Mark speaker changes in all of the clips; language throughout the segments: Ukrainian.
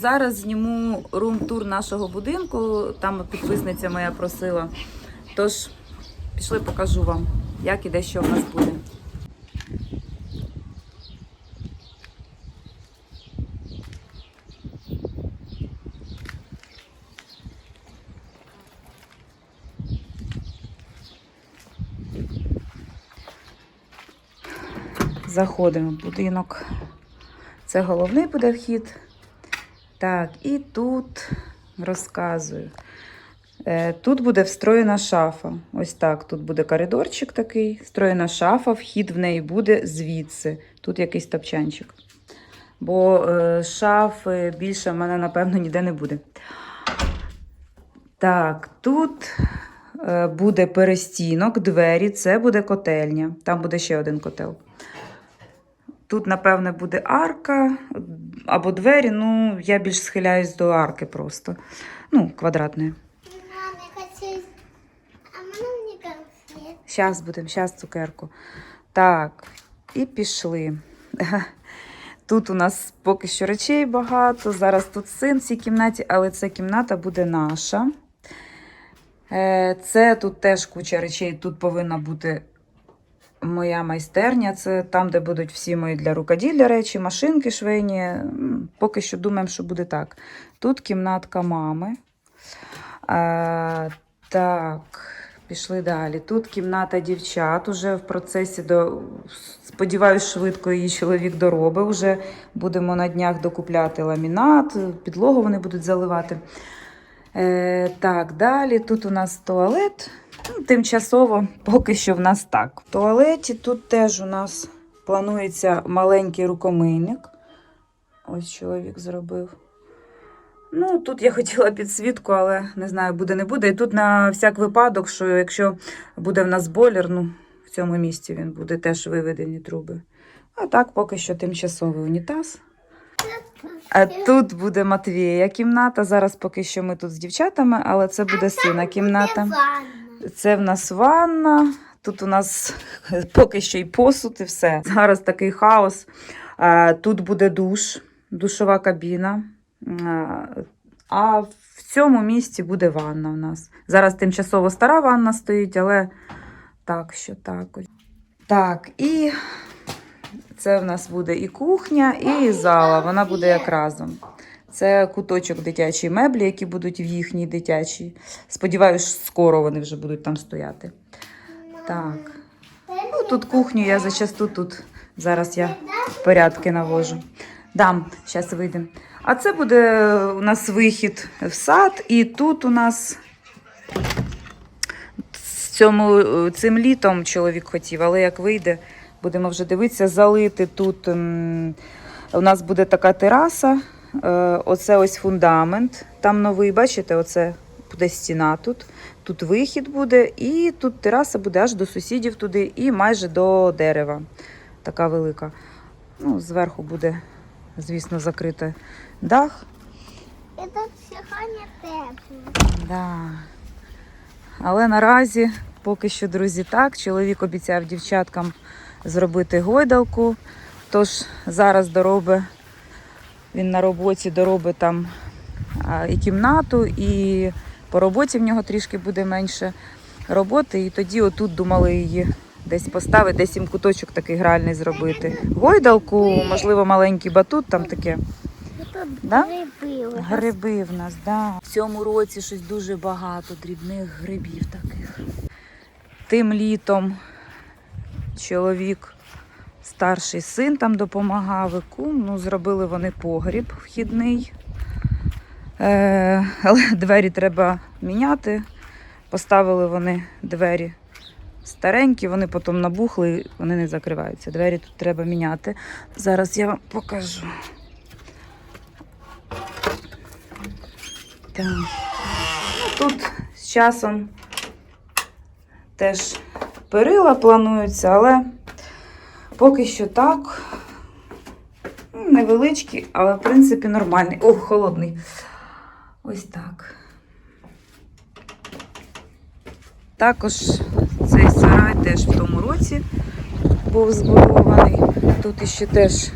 Speaker 1: зараз зніму рум-тур нашого будинку. Там підписниця моя просила. Тож, пішли, покажу вам, як і де що в нас буде. Заходимо в будинок. Це головний буде вхід. Так, і тут розказую. Е, Тут буде встроєна шафа. Ось так. Тут буде коридорчик такий, встроєна шафа, вхід в неї буде звідси. Тут якийсь топчанчик. Бо е, шафи більше в мене, напевно, ніде не буде. Так, тут е, буде перестінок, двері, це буде котельня. Там буде ще один котел. Тут, напевне, буде арка або двері. Ну, я більш схиляюсь до арки просто. Ну, квадратної. Зараз будемо, зараз цукерку. Так, і пішли. Тут у нас поки що речей багато. Зараз тут син в цій кімнаті, але ця кімната буде наша. Е, Це тут теж куча речей. Тут повинна бути моя майстерня. Це там, де будуть всі мої для рукоділля речі, машинки швейні. Поки що думаємо, що буде так. Тут кімнатка мами. Е, Так, пішли далі. Тут кімната дівчат. Уже в процесі до. Сподіваюсь, швидко її чоловік доробив. Уже будемо на днях докупляти ламінат, підлогу вони будуть заливати. Е, так, далі. Тут у нас туалет. Ну, Тимчасово поки що в нас так. В туалеті тут теж у нас планується маленький рукомийник. Ось чоловік зробив. Ну, тут я хотіла підсвітку, але не знаю, буде не буде. І тут на всяк випадок, що якщо буде в нас бойлер, ну, в цьому місці він буде теж виведені труби. А так, поки що тимчасовий унітаз. А тут буде Матвія кімната. Зараз поки що ми тут з дівчатами, але це буде сина кімната. Це в нас ванна. Тут у нас поки що і посуд, і все. Зараз такий хаос. Тут буде душ, душова кабіна. А, А в цьому місці буде ванна у нас. Зараз тимчасово стара ванна стоїть, але так, що так. Так, і це в нас буде і кухня, і зала. Вона буде як разом. Це куточок дитячої меблі, які будуть в їхній дитячій. Сподіваюсь, скоро вони вже будуть там стояти. Так. Ну, тут кухню я зачасту тут. Зараз я порядки навожу. Дам, зараз вийдемо. А це буде у нас вихід в сад, і тут у нас цьому, цим літом чоловік хотів, але як вийде, будемо вже дивитися, залити тут. У нас буде така тераса. Е, Оце ось фундамент. Там новий, бачите, оце буде стіна тут. Тут вихід буде, і тут тераса буде аж до сусідів туди, і майже до дерева. Така велика. Ну, зверху буде, звісно, закритий дах.
Speaker 2: Это сьогодні тепло.
Speaker 1: Да. Але наразі, поки що, друзі, так. Чоловік обіцяв дівчаткам зробити гойдалку. Тож зараз доробить, він на роботі доробить там і кімнату, і по роботі в нього трішки буде менше роботи. І тоді отут думали її десь поставити, десь їм куточок такий гральний зробити. Гойдалку, можливо, маленький батут, там таке. Да?
Speaker 2: гриби.
Speaker 1: в нас, да. В цьому році щось дуже багато дрібних грибів таких. Тим літом чоловік, старший син там допомагав, і кум. Ну, зробили вони погріб вхідний. Е, але двері треба міняти. Поставили вони двері старенькі, вони потім набухли, вони не закриваються. Двері тут треба міняти. Зараз я вам покажу. Так. Ну, тут з часом теж перила плануються, але поки що так. Ну, Невеличкі, але в принципі нормальний. Ох, холодний. Ось так. Також цей сарай теж в тому році був збудований. Тут іще теж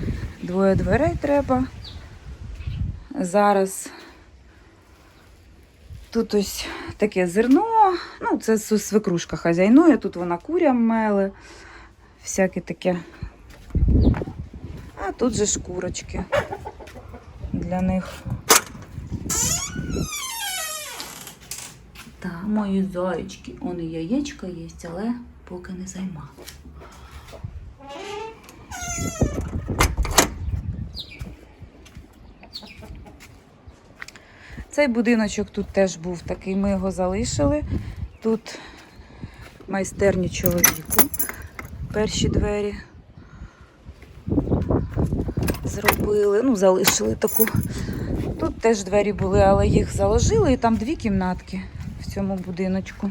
Speaker 1: двоє дверей треба. Зараз тут ось таке зерно. Ну, це свекрушка хазяйнує, тут вона курям меле, всяке таке. А тут же ж курочки для них. Та, мої зайчики. Он і яєчко є, але поки не займала. Цей будиночок тут теж був такий, ми його залишили. Тут майстерні чоловіку. Перші двері зробили, ну, залишили таку. Тут теж двері були, але їх заложили, і там дві кімнатки в цьому будиночку.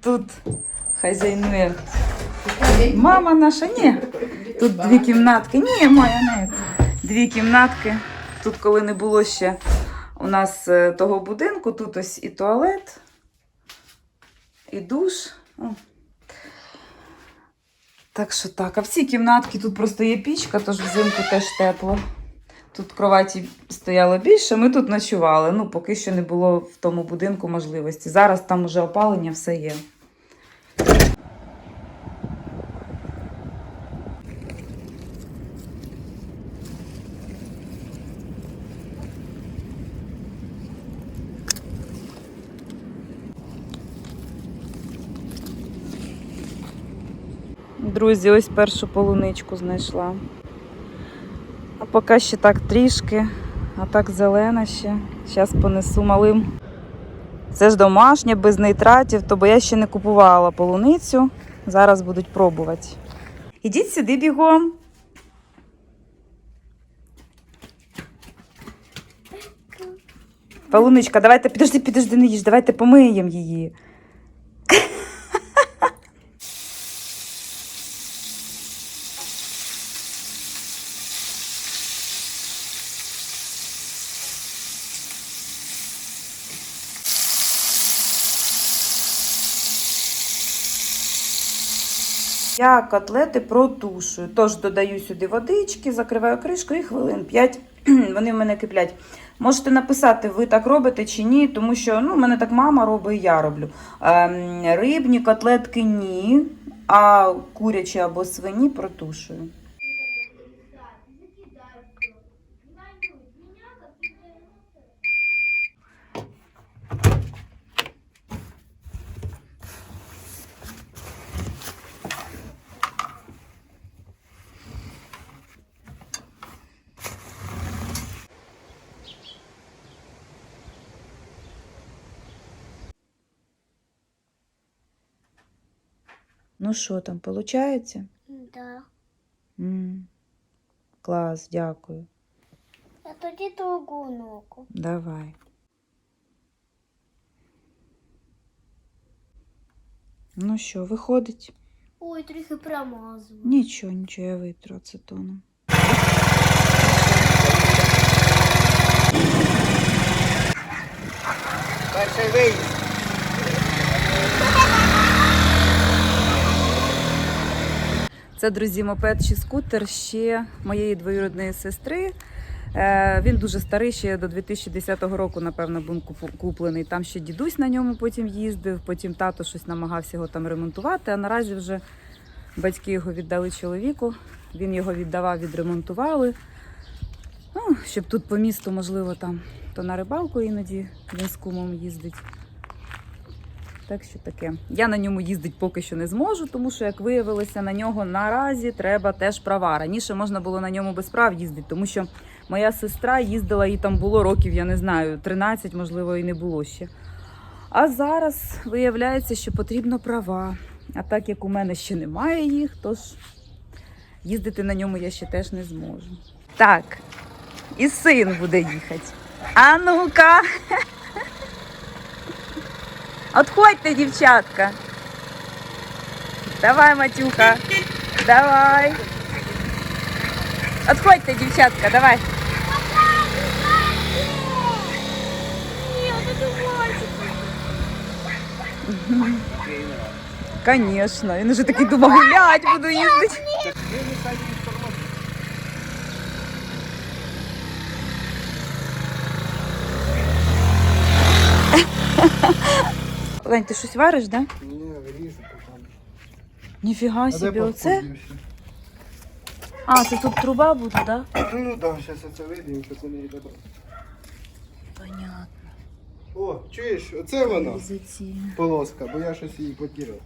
Speaker 1: Тут хазяйнує мама наша, ні. Тут дві кімнатки. Ні, моя не. Дві кімнатки. Тут, коли не було ще у нас е, того будинку, тут ось і туалет, і душ. Так що так. А в цій кімнатці тут просто є пічка, тож взимку теж тепло. Тут кроваті стояло більше, ми тут ночували. Ну, поки що не було в тому будинку можливості. Зараз там уже опалення все є. Друзі, ось першу полуничку знайшла. А поки ще так трішки, а так зелена ще. Зараз понесу малим. Це ж домашнє, без нитратів, то я ще не купувала полуницю. Зараз будуть пробувати. Ідіть сюди бігом. Полуничка, давайте, підожди, підожди, не їж, давайте помиємо її. Я котлети протушую. Тож додаю сюди водички, закриваю кришку і хвилин 5 вони в мене киплять. Можете написати, ви так робите чи ні, тому що ну, мене так мама робить я роблю. Ем, рибні котлетки ні, а курячі або свині протушую. Ну що там, виходить?
Speaker 2: Да.
Speaker 1: м Клас, дякую.
Speaker 2: А тоді другу ногу.
Speaker 1: Давай. Ну що, виходить?
Speaker 2: Ой, трохи промазала.
Speaker 1: Нічого, нічого, я витру ацетоном.
Speaker 3: Перший виїзд.
Speaker 1: Це, друзі, мопед чи скутер ще моєї двоюродної сестри. Е, Він дуже старий, ще до 2010 року, напевно, був куплений. Там ще дідусь на ньому потім їздив, потім тато щось намагався його там ремонтувати. А наразі вже батьки його віддали чоловіку. Він його віддавав, відремонтували. Ну, щоб тут по місту, можливо, там то на рибалку іноді він з кумом їздить. Так що таке. Я на ньому їздити поки що не зможу, тому що, як виявилося, на нього наразі треба теж права. Раніше можна було на ньому без прав їздити, тому що моя сестра їздила, і там було років, я не знаю, 13, можливо, і не було ще. А зараз виявляється, що потрібно права. А так як у мене ще немає їх, тож їздити на ньому я ще теж не зможу. Так, і син буде їхати. А ну-ка. Отходьте, дівчатка. Давай, Матюха. Давай. Отходьте, дівчатка, давай.
Speaker 2: Ні, от це мальчик.
Speaker 1: Конечно. Він уже такий думав, гулять буду їздити. Лень, ти щось вариш, да?
Speaker 3: Ні, виріжу потім.
Speaker 1: Ніфіга
Speaker 3: себе,
Speaker 1: собі, оце. А, це тут труба буде, да?
Speaker 3: Ну так, зараз я це видім, що це не йде.
Speaker 1: Понятно.
Speaker 3: О, чуєш, оце вона полоска, бо я щось її потеряв.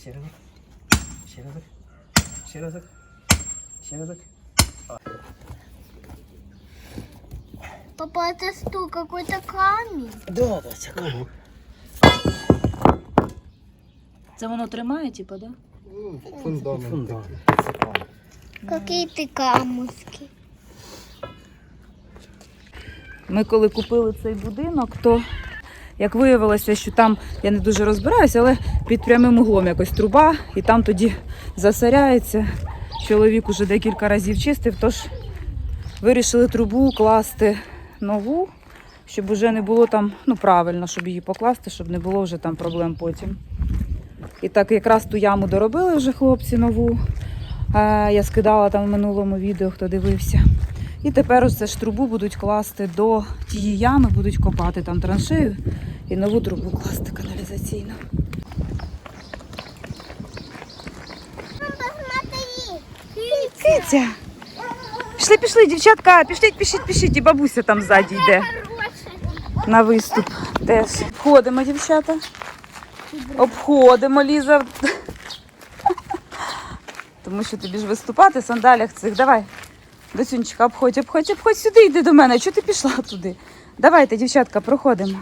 Speaker 4: Ще разок. Ще разок. Ще разок. Ще разок.
Speaker 2: Папа, это что, какой-то
Speaker 4: Да, да, це
Speaker 1: воно тримає, типу, да?
Speaker 3: Ну, фундамент.
Speaker 4: Фундамент.
Speaker 2: Какие-то камушки.
Speaker 1: Ми коли купили цей будинок, то як виявилося, що там я не дуже розбираюся, але під прямим углом якось труба, і там тоді засоряється. Чоловік уже декілька разів чистив, тож вирішили трубу класти нову, щоб уже не було там, ну правильно, щоб її покласти, щоб не було вже там проблем потім. І так якраз ту яму доробили вже хлопці нову. Е, Я скидала там в минулому відео, хто дивився. І тепер ось ж трубу будуть класти до тієї ями, будуть копати там траншею і нову трубу класти каналізаційну. Китя! Пішли, пішли, дівчатка, пішліть, пішіть, пішіть, і бабуся там ззаді йде на виступ. Теж. Обходимо, дівчата. Обходимо, Ліза. Тому що тобі ж виступати в сандалях цих. Давай. Досюнчика, обходь, обходь, обходь сюди, йди до мене. Чого ти пішла туди? Давайте, дівчатка, проходимо.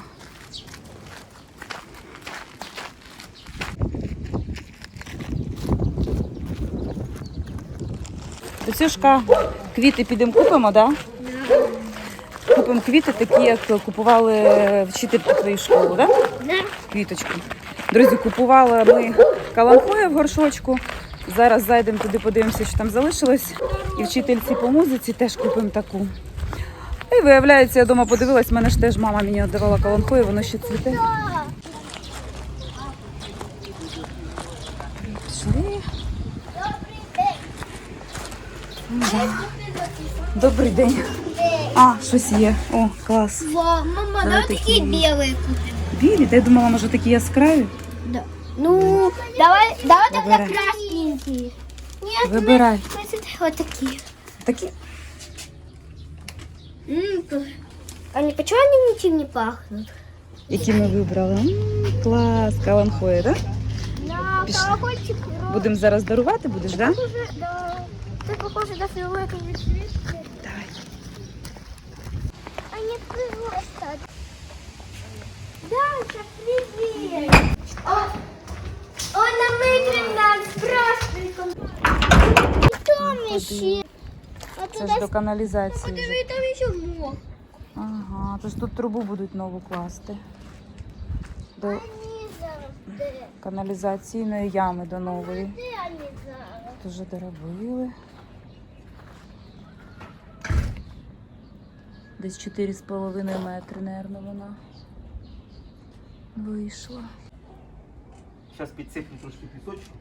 Speaker 1: Досюшка, квіти підемо купимо, так? Да? Купимо квіти, такі, як купували вчительки твоєї школи, так? Да? Квіточку. Друзі, купували ми каланхоя в горшочку. Зараз зайдемо туди, подивимося, що там залишилось. І вчительці по музиці теж купимо таку. І виявляється, я вдома подивилась, в мене ж теж мама мені віддавала каланхоя, воно ще цвіте. Пішли. Добрий день. А, щось є. О, клас.
Speaker 2: Во, мама,
Speaker 1: Давай
Speaker 2: давай
Speaker 1: такие
Speaker 2: такие
Speaker 1: вот.
Speaker 2: белые купим.
Speaker 1: Білі, та я думала, може такі яскраві.
Speaker 2: Да. Ну, давай, давай тогда
Speaker 1: Выбирай.
Speaker 2: красненькие. Нет,
Speaker 1: Выбирай.
Speaker 2: мы- мы вот такие.
Speaker 1: Такі.
Speaker 2: М, п- Они почему они ничем не пахнут?
Speaker 1: Які ми вибрали. М, клас, каланхоя, так?
Speaker 2: Да,
Speaker 1: Пиши.
Speaker 2: колокольчик.
Speaker 1: Будемо зараз дарувати, будеш, так? Да?
Speaker 2: Похоже, да. Ты похоже на фиолетовый цвет. Просто. Даша, привет. О, он намытрен нас с праздником. Там еще. А
Speaker 1: Це ж до каналізації. вже.
Speaker 2: Там еще мох.
Speaker 1: Ага, тож тут трубу будуть нову класти. До
Speaker 2: зараз де?
Speaker 1: каналізаційної ями до нової.
Speaker 2: Де зараз?
Speaker 1: Доробили. Десь 4,5 метри, мабуть, вона вийшла.
Speaker 4: Зараз підсипну трошки пісочку.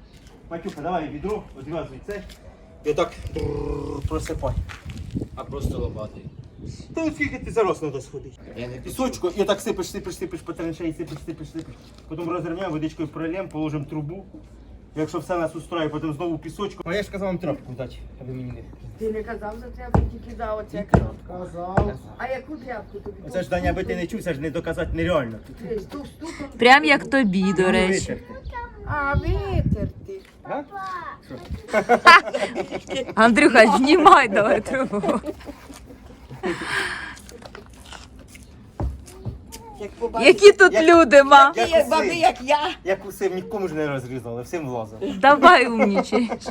Speaker 4: Матюха, давай відро, одв'язуй це. І отак просипай.
Speaker 5: А просто лопатою.
Speaker 4: Та скільки ти зараз треба сходити. Пісочку, і отак сипиш, сипиш, сипиш по траншеї, сипиш, сипиш, сипиш. Потім розвернемо, водичкою пролємо, положимо трубу. Якщо все нас устроїть, потім знову пісочку. А я ж казав вам трапку дати, аби мені не.
Speaker 6: Ти не казав за тряпку, тільки дав оце крапку.
Speaker 3: Казав.
Speaker 6: А яку тряпку тобі?
Speaker 4: Це ж Даня, аби ти не чув, це ж не доказати нереально.
Speaker 6: Ти стуком.
Speaker 1: Прям як тобі, до речі.
Speaker 6: А, витерти.
Speaker 1: Андрюха, знімай давай трубу.
Speaker 6: Як побачиш.
Speaker 1: Які тут
Speaker 4: Як-
Speaker 1: люди, ма?
Speaker 4: як
Speaker 6: Як баби, як я.
Speaker 4: Як усе нікому ж не розрізали, всім влазив.
Speaker 1: Давай умнічаєш.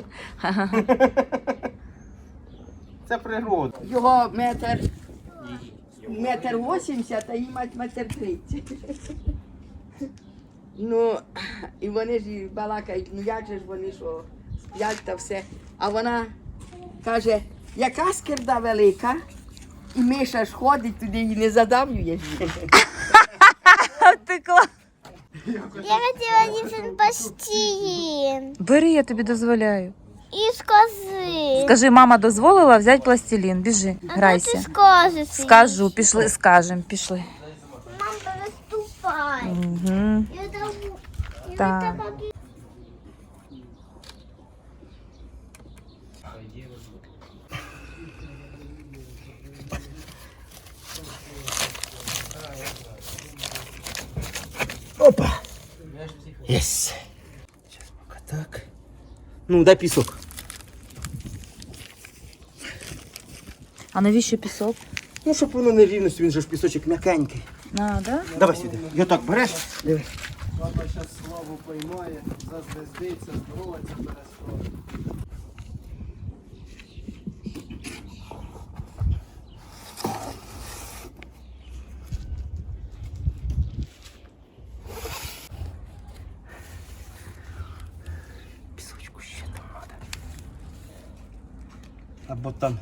Speaker 4: Це природа.
Speaker 6: Його метр, метр вісімдесят, а їй мать метр тридцять. Ну, і вони ж і балакають, ну як же ж вони що, сплять та все. А вона каже, яка скирда велика, і Миша ж ходить туди і не задавлює ж її.
Speaker 1: Ти клас.
Speaker 2: Я хотіла дівчин пластилін.
Speaker 1: Бери, я тобі дозволяю.
Speaker 2: І скажи.
Speaker 1: Скажи, мама дозволила взяти пластилін. Біжи,
Speaker 2: А
Speaker 1: грайся.
Speaker 2: Ти скажеш.
Speaker 1: Скажу, пішли, скажем, пішли.
Speaker 2: Мам, переступай.
Speaker 1: Угу.
Speaker 2: Я даву. Я
Speaker 1: Так.
Speaker 2: тебе
Speaker 4: Опа! Єс. Зараз поки так. Ну, дай пісок.
Speaker 1: А навіщо пісок?
Speaker 4: Ну, щоб воно не рівності, він же ж пісочок м'якенький.
Speaker 1: А, да?
Speaker 4: Давай сюди. Я так береш. Диви.
Speaker 3: Папа зараз славу поймає, зазвездиться, здороваться перестане.
Speaker 4: Пісочку Або там.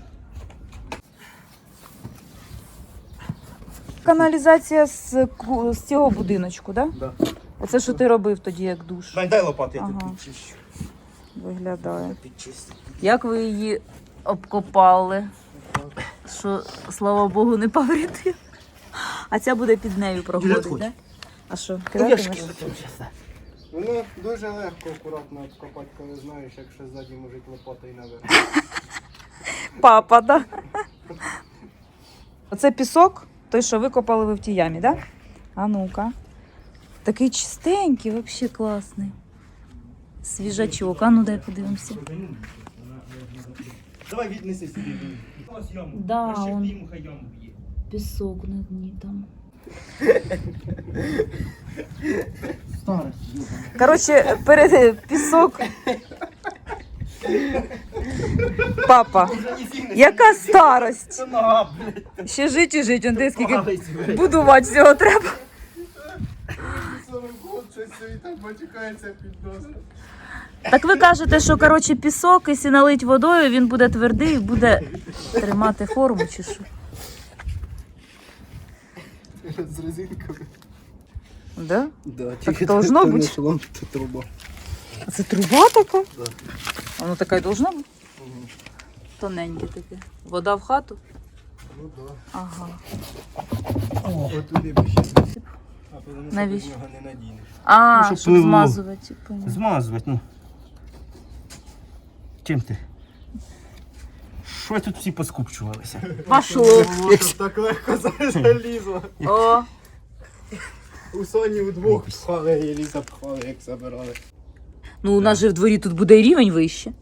Speaker 1: Каналізація з, ку- з цього будиночку, да?
Speaker 3: Да.
Speaker 1: Оце що ти робив тоді, як душ.
Speaker 4: Дай, дай лопату, я
Speaker 1: Ага.
Speaker 4: тут підчищу.
Speaker 1: Виглядає.
Speaker 4: Підчистити.
Speaker 1: Як ви її обкопали? Що, слава Богу, не повредив. А ця буде під нею проходити,
Speaker 4: відходь.
Speaker 1: да? А що,
Speaker 4: Ну,
Speaker 1: кидатимеш?
Speaker 4: так.
Speaker 3: Воно дуже легко, акуратно обкопати, коли знаєш, якщо ззаді мужик лопатою наверх.
Speaker 1: Папа, да? Оце пісок, той, що викопали ви в тій ямі, да? А ну-ка. Такий чистенький, взагалі класний. Свіжачок. А ну дай подивимося.
Speaker 4: Давай віднеси собі.
Speaker 1: Да, он-. Пісок на дні там.
Speaker 3: Старость.
Speaker 1: Коротше, перед пісок. Папа, яка старость? Ще жить і жить, он де скільки будувати всього треба.
Speaker 3: Щось так матюкається під носом.
Speaker 1: Так ви кажете, що коротше пісок, якщо налить водою, він буде твердий і буде тримати форму чи що?
Speaker 3: З резинками.
Speaker 1: Да?
Speaker 3: Да,
Speaker 1: Так должно бути.
Speaker 3: Це труба.
Speaker 1: Така?
Speaker 3: Да.
Speaker 1: Воно така й должна бути? Тоненьке таке. Вода в хату?
Speaker 3: Ну да.
Speaker 1: Ага.
Speaker 3: Отуди би ще. А тому що
Speaker 1: Навіщо?
Speaker 3: нього не надінеш.
Speaker 1: А,
Speaker 4: Ну, щоб
Speaker 1: щоб
Speaker 4: пливло.
Speaker 1: змазувати. поняла.
Speaker 4: Змазувати, ну. Чим ти? Що тут всі поскупчувалися?
Speaker 1: Пошло.
Speaker 3: Як так легко залізло.
Speaker 1: О,
Speaker 3: У Соні удвох пхали, і Ліза запхали, як забирали.
Speaker 1: ну у нас же в дворі тут буде рівень вище.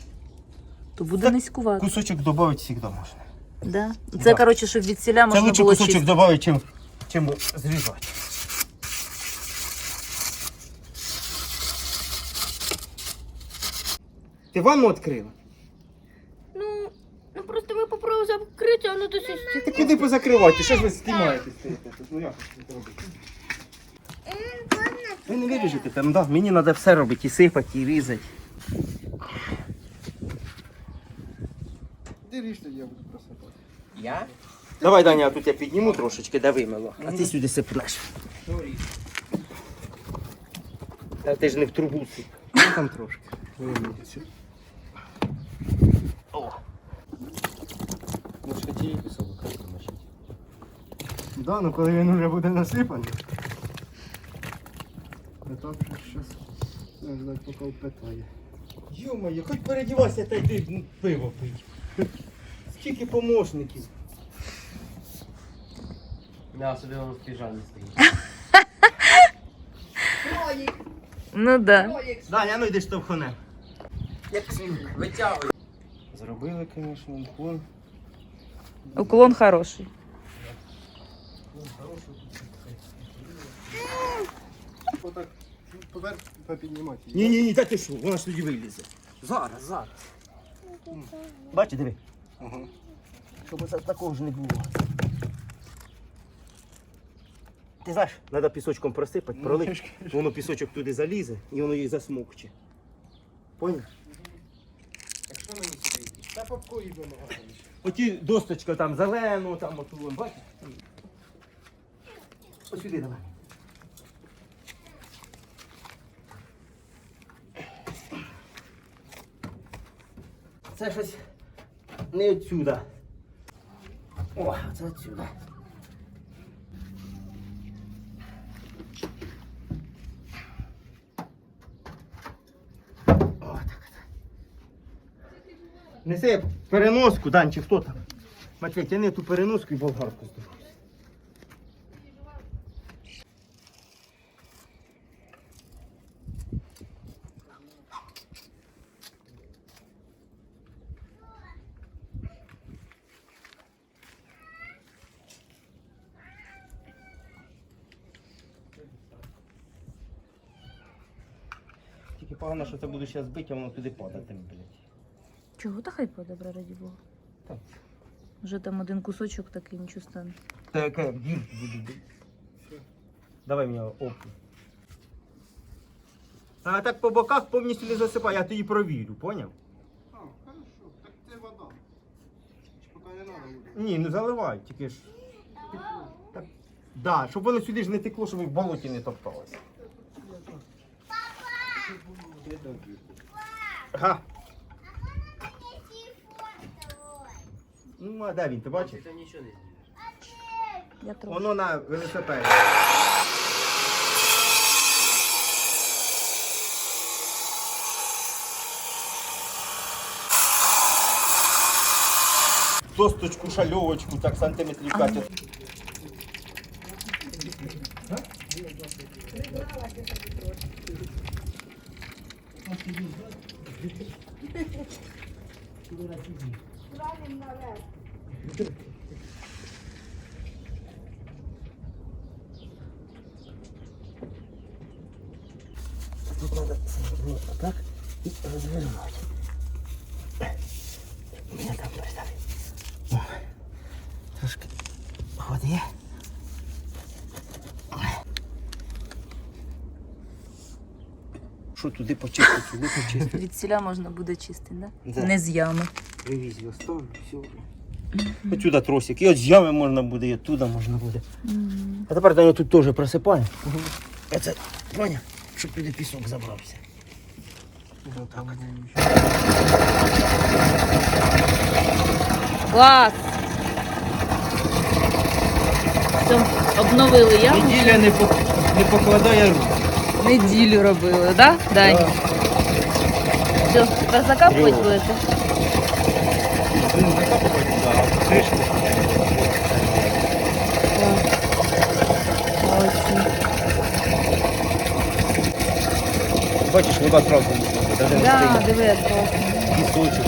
Speaker 1: То буде низькувати.
Speaker 4: Кусочок додати завжди можна.
Speaker 1: Да? Це,
Speaker 4: Да.
Speaker 1: коротше, щоб від селя
Speaker 4: Це
Speaker 1: можна
Speaker 4: лучше
Speaker 1: було
Speaker 4: кусочок
Speaker 1: чистити.
Speaker 4: додати, чим, чим зрізати. Ти ванну відкрила?
Speaker 2: Ну, ну просто ми попробуємо закрити, а воно до сісті.
Speaker 4: Ти куди позакривати? Що ж ви знімаєте? Ну як це робити? Ви не виріжете там, да? Мені треба все робити, і сипати, і різати.
Speaker 3: Де ріж тоді я буду просипати?
Speaker 4: Я? Давай, Даня, а тут я підніму трошечки, де вимило. А ти сюди сипнеш. Та ти ж не в трубу сип.
Speaker 3: Ну там трошки.
Speaker 5: Ну, ж хотіли пісок намочити.
Speaker 3: Да, ну коли він вже буде насипаний. Не так, що щас. Я ждать, поки впитає.
Speaker 4: Йо-моє, хоч передівайся та йди ну, пиво пить. Скільки помощників.
Speaker 5: Да, собі воно в піжамі стоїть.
Speaker 1: Ну да.
Speaker 4: Даня, ну йди штовхоне.
Speaker 5: Як свинка. Витягуй.
Speaker 4: Зробили, звісно, уклон.
Speaker 1: Уклон хороший.
Speaker 3: Отак поверх попіднімати.
Speaker 4: Ні, ні, ні, та ти що, вона ж тоді вилізе. Зараз, зараз. Бачиш, диви.
Speaker 3: Угу.
Speaker 4: Щоб такого ж не було. Ти знаєш, треба пісочком просипати,
Speaker 3: ну,
Speaker 4: пролити, воно пісочок туди залізе і воно її засмокче. Поняв?
Speaker 3: Якщо мені сюди йти? Та попку їй вимагати.
Speaker 4: Оті досточка там зелену, там оту, вон, бачиш? Ось сюди давай. Це щось не отсюда. О, це отсюда. О, так. Неси переноску, Данчик, хто там? Матвій, тяни ту переноску і болгарку здоровся. Погано, що це буду зараз бити, а воно туди падати, блядь.
Speaker 1: Чого та хай подобре, раді Бога?
Speaker 4: Так.
Speaker 1: Вже там один кусочок такий, нічого стане.
Speaker 4: Та яка гір буде бити. Давай мені опу. А так по боках повністю не засипай, я тоді провірю, поняв?
Speaker 3: А, хорошо. Так це вода. Чи поки не треба буде?
Speaker 4: Ні, не заливай, тільки ж. Так. Да, щоб воно сюди ж не текло, щоб і в болоті не топталося. Ага. Ну, а де він, ти бачиш?
Speaker 5: Ти нічого не з'їдеш.
Speaker 1: Я трохи.
Speaker 4: Воно на велосипеді. Досточку, шальовочку, так сантиметрів 5. Тут надо вот так и развернуть. Що туди почистити, туди почистити.
Speaker 1: Від ціля можна буде чистити, да?
Speaker 4: Да.
Speaker 1: Не з ями.
Speaker 4: Привіз його ставлю, все. Отсюда тросик. І от з ями можна буде, і оттуда можна буде. А тепер я тут теж просипаю. Оце, поняв? Щоб туди пісок забрався. Отак от.
Speaker 1: Клас! Все, обновили яму.
Speaker 4: Неділя не, по, не покладає рук.
Speaker 1: Неділю робили, да? Дань?
Speaker 4: Да.
Speaker 1: Все, тепер закапувати
Speaker 4: Криво.
Speaker 1: будете?
Speaker 4: Будемо закапувати, да, а кришку.
Speaker 1: Молодці.
Speaker 4: Бачиш, вода одразу навіть не
Speaker 1: Да,
Speaker 4: стоїть.
Speaker 1: диви, як класно.
Speaker 4: Пісочок.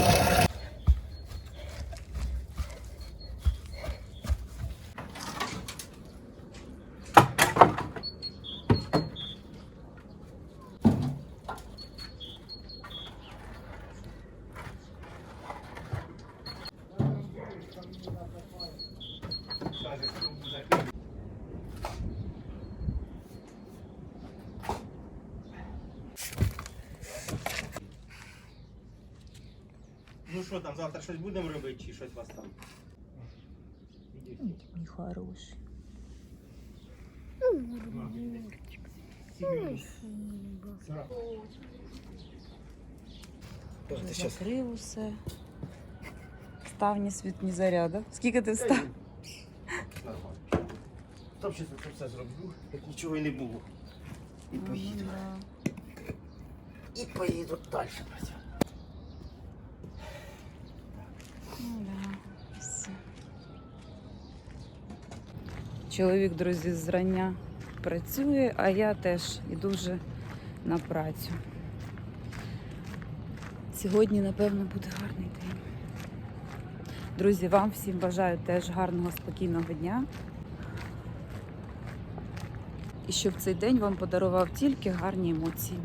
Speaker 4: завтра щось будемо робити чи щось у вас там?
Speaker 1: Мій хороший. Вже закрив усе. Ставні світні заряди. Скільки ти встав?
Speaker 4: Нормально. Там ще це все зроблю, як нічого і не було. І поїду. І поїду далі працювати.
Speaker 1: Чоловік, друзі, зрання працює, а я теж іду вже на працю. Сьогодні, напевно, буде гарний день. Друзі, вам всім бажаю теж гарного, спокійного дня. І щоб цей день вам подарував тільки гарні емоції.